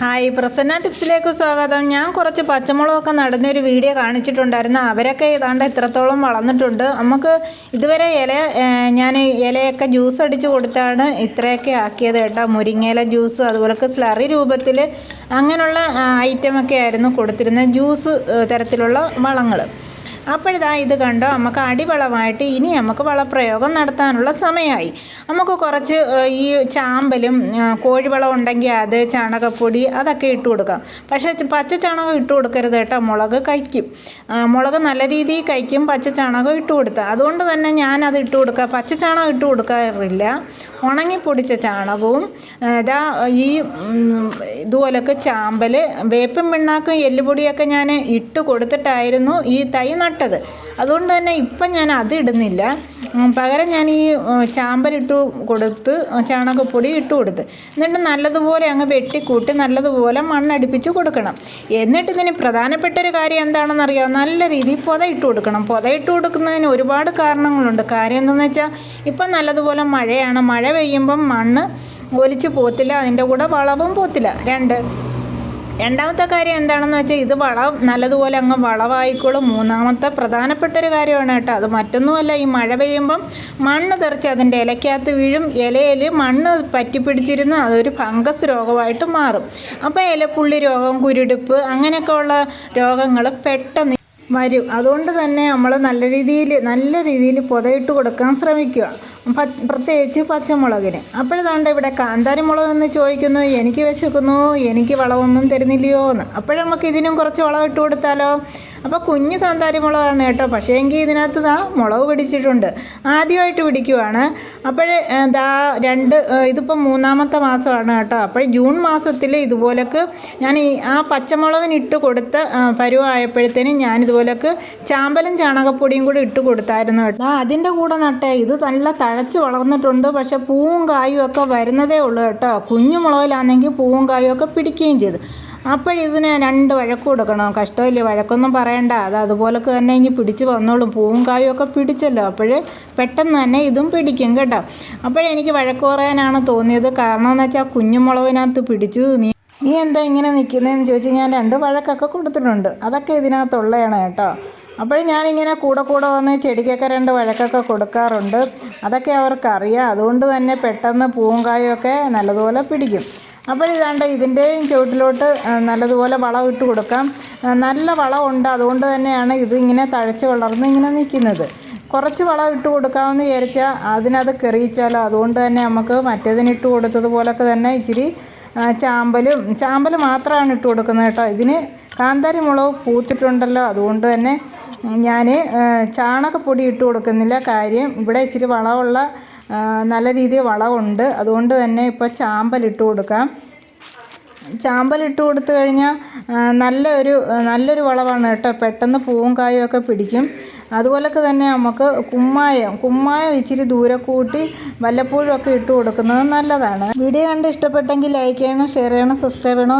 Hi Prasanna ടിപ്സിലേക്ക് സ്വാഗതം. ഞാൻ കുറച്ച് പച്ചമുളകൊക്കെ നടുന്നൊരു വീഡിയോ കാണിച്ചിട്ടുണ്ടായിരുന്നു. അവരൊക്കെ ഏതാണ്ട് എത്രത്തോളം വളർന്നിട്ടുണ്ട്. നമുക്ക് ഇതുവരെ ഇല ഞാൻ ഇലയൊക്കെ ജ്യൂസ് അടിച്ച് കൊടുത്താണ് ഇത്രയൊക്കെ ആക്കിയത് കേട്ടോ. മുരിങ്ങയില ജ്യൂസ് അതുപോലൊക്കെ സ്ലറി രൂപത്തിൽ അങ്ങനെയുള്ള ഐറ്റമൊക്കെ ആയിരുന്നു കൊടുത്തിരുന്നത്. ജ്യൂസ് തരത്തിലുള്ള വളങ്ങൾ അപ്പോഴിതാ ഇത് കണ്ടോ? നമുക്ക് അടിവളമായിട്ട് ഇനി നമുക്ക് വളപ്രയോഗം നടത്താനുള്ള സമയമായി നമുക്ക് കുറച്ച് ഈ ചാമ്പലും കോഴിവളം ഉണ്ടെങ്കിൽ അത് ചാണകപ്പൊടി അതൊക്കെ ഇട്ട് കൊടുക്കാം. പക്ഷേ പച്ച ചാണകം ഇട്ട് കൊടുക്കരുത് കേട്ടോ. മുളക് കഴിക്കും. മുളക് നല്ല രീതിയിൽ കഴിക്കും പച്ച ചാണകം ഇട്ട് കൊടുത്താൽ അതുകൊണ്ട് തന്നെ ഞാൻ അത് ഇട്ട് കൊടുക്കുക പച്ച ചാണകം ഇട്ട് കൊടുക്കാറില്ല. ഉണങ്ങി പൊടിച്ച ചാണകവും ഇതാ ഈ ഇതുപോലൊക്കെ ചാമ്പൽ വേപ്പും പിണ്ണാക്കും എല്ലുപൊടിയൊക്കെ ഞാൻ ഇട്ട് കൊടുത്തിട്ടായിരുന്നു ഈ തൈ അതുകൊണ്ട് തന്നെ ഇപ്പം ഞാൻ അത് ഇടുന്നില്ല. പകരം ഞാൻ ഈ ചാമ്പലിട്ട് കൊടുത്ത് ചാണകപ്പൊടി ഇട്ട് കൊടുത്ത്. എന്നിട്ട് നല്ലതുപോലെ അങ്ങ് വെട്ടിക്കൂട്ടി നല്ലതുപോലെ മണ്ണടിപ്പിച്ച് കൊടുക്കണം. എന്നിട്ട് ഇതിന് പ്രധാനപ്പെട്ട ഒരു കാര്യം എന്താണെന്നറിയാമോ നല്ല രീതിയിൽ പുത ഇട്ട് കൊടുക്കണം. പുത ഇട്ട് കൊടുക്കുന്നതിന് ഒരുപാട് കാരണങ്ങളുണ്ട്. കാര്യം എന്താണെന്ന് വെച്ചാൽ ഇപ്പം നല്ലതുപോലെ മഴയാണ്. മഴ പെയ്യുമ്പം മണ്ണ് ഒലിച്ച് പോത്തില്ല. അതിന്റെ കൂടെ വളവും പോത്തില്ല. രണ്ട് രണ്ടാമത്തെ കാര്യം എന്താണെന്ന് വെച്ചാൽ ഇത് വളം നല്ലതുപോലെ അങ്ങ് വളവായിക്കോളും. മൂന്നാമത്തെ പ്രധാനപ്പെട്ട ഒരു കാര്യമാണ് കേട്ടോ അത് മറ്റൊന്നുമല്ല ഈ മഴ പെയ്യുമ്പം മണ്ണ് തെറിച്ച് അതിന്റെ ഇലയ്ക്കകത്ത് വീഴും. ഇലയിൽ മണ്ണ് പറ്റിപ്പിടിച്ചിരുന്ന് അതൊരു ഫംഗസ് രോഗമായിട്ട് മാറും. അപ്പോൾ ഇലപ്പുള്ളി രോഗം കുരുടിപ്പ് അങ്ങനെയൊക്കെ ഉള്ള രോഗങ്ങൾ പെട്ടെന്ന് വരും. അതുകൊണ്ട് തന്നെ നമ്മൾ നല്ല രീതിയിൽ നല്ല രീതിയിൽ പുതയിട്ട് കൊടുക്കാൻ ശ്രമിക്കുക. പ്രത്യേകിച്ച് പച്ചമുളകിന്. അപ്പോഴതാണ്ട് ഇവിടെ കാന്താരി മുളക് എന്ന് ചോദിക്കുന്നു എനിക്ക് വിശക്കുന്നു എനിക്ക് വളമൊന്നും തരുന്നില്ലയോ? എന്ന്. അപ്പോഴും നമുക്ക് ഇതിനും കുറച്ച് വളം ഇട്ട് കൊടുത്താലോ? അപ്പോൾ കുഞ്ഞു കാന്താരി മുളകാണ് കേട്ടോ. പക്ഷേ എങ്കിൽ ഇതിനകത്ത് ദാ മുളക് പിടിച്ചിട്ടുണ്ട്. ആദ്യമായിട്ട് പിടിക്കുവാണ്. അപ്പോഴേ ദാ രണ്ട് ഇതിപ്പോൾ മൂന്നാമത്തെ മാസമാണ് കേട്ടോ. അപ്പോൾ ജൂൺ മാസത്തിൽ ഇതുപോലൊക്കെ ഞാൻ ഈ ആ പച്ചമുളകിനിട്ട് കൊടുത്ത് പരുവായപ്പോഴത്തേനും ഞാൻ ഇതുപോലൊക്കെ ചാമ്പലും ചാണകപ്പൊടിയും കൂടി ഇട്ട് കൊടുത്തായിരുന്നു കേട്ടോ. അതിന്റെ കൂടെ നട്ടേ ഇത് നല്ല തഴച്ച് വളർന്നിട്ടുണ്ട്. പക്ഷേ പൂവും കായും ഒക്കെ വരുന്നതേ ഉള്ളൂ കേട്ടോ. കുഞ്ഞു മുളകിലാണെങ്കിൽ പൂവും കായും ഒക്കെ പിടിക്കുകയും ചെയ്തു. അപ്പോഴിതിന് രണ്ട് വഴക്ക് കൊടുക്കണം? കഷ്ടമില്ല വഴക്കൊന്നും പറയണ്ട. അത് അതുപോലൊക്കെ തന്നെ ഇനി പിടിച്ച് വന്നോളും. പൂവും കായും ഒക്കെ പിടിച്ചല്ലോ. അപ്പോൾ പെട്ടെന്ന് തന്നെ ഇതും പിടിക്കും കേട്ടോ. അപ്പോഴെനിക്ക് വഴക്ക് പറയാനാണ് തോന്നിയത്. കാരണം എന്ന് വെച്ചാൽ കുഞ്ഞുമുളകിനകത്ത് പിടിച്ചു. നീ നീ എന്താ ഇങ്ങനെ നിൽക്കുന്നതെന്ന് ചോദിച്ച് ഞാൻ രണ്ട് വഴക്കൊക്കെ കൊടുത്തിട്ടുണ്ട്. അതൊക്കെ ഇതിനകത്തുള്ളതാണ് കേട്ടോ. അപ്പോൾ ഞാനിങ്ങനെ കൂടെ കൂടെ വന്ന് ചെടിക്കൊക്കെ രണ്ട് വഴക്കൊക്കെ കൊടുക്കാറുണ്ട്. അതൊക്കെ അവർക്കറിയാം. അതുകൊണ്ട് തന്നെ പെട്ടെന്ന് പൂവും കായും നല്ലതുപോലെ പിടിക്കും. അപ്പോൾ ഇതാണ്ട് ഇതിന്റെയും ചുവട്ടിലോട്ട് നല്ലതുപോലെ വളം ഇട്ട് കൊടുക്കാം. നല്ല വളമുണ്ട് അതുകൊണ്ട് തന്നെയാണ് ഇതിങ്ങനെ തഴച്ച് വളർന്ന് ഇങ്ങനെ നിൽക്കുന്നത്. കുറച്ച് വളം ഇട്ട് കൊടുക്കാമെന്ന് വിചാരിച്ചാൽ അതിനത് കെറിയിച്ചാലോ അതുകൊണ്ട് തന്നെ നമുക്ക് മറ്റേതിനിട്ട് കൊടുത്തതുപോലൊക്കെ തന്നെ ഇച്ചിരി ചാമ്പലും ചാമ്പൽ മാത്രമാണ് ഇട്ട് കൊടുക്കുന്നത് കേട്ടോ. ഇതിന് കാന്താരി മുളക് പൂത്തിട്ടുണ്ടല്ലോ. അതുകൊണ്ട് തന്നെ ഞാൻ ചാണകപ്പൊടി ഇട്ട് കൊടുക്കുന്നില്ല കാര്യം. ഇവിടെ ഇച്ചിരി വളമുള്ള നല്ല രീതിയിൽ വളമുണ്ട്. അതുകൊണ്ട് തന്നെ ഇപ്പോൾ ചാമ്പൽ ഇട്ട് കൊടുക്കാം. ചാമ്പൽ ഇട്ട് കൊടുത്തു കഴിഞ്ഞാൽ നല്ലൊരു നല്ലൊരു വളമാണ് കേട്ടോ. പെട്ടെന്ന് പൂവും കായും ഒക്കെ പിടിക്കും. അതുപോലൊക്കെ തന്നെ നമുക്ക് കുമ്മായം കുമ്മായം ഇച്ചിരി ദൂരെ കൂട്ടി വല്ലപ്പോഴും ഒക്കെ ഇട്ട് കൊടുക്കുന്നത് നല്ലതാണ്. വീഡിയോ കണ്ട് ഇഷ്ടപ്പെട്ടെങ്കിൽ ലൈക്ക് ചെയ്യണം ഷെയർ ചെയ്യണം സബ്സ്ക്രൈബ് ചെയ്യണം.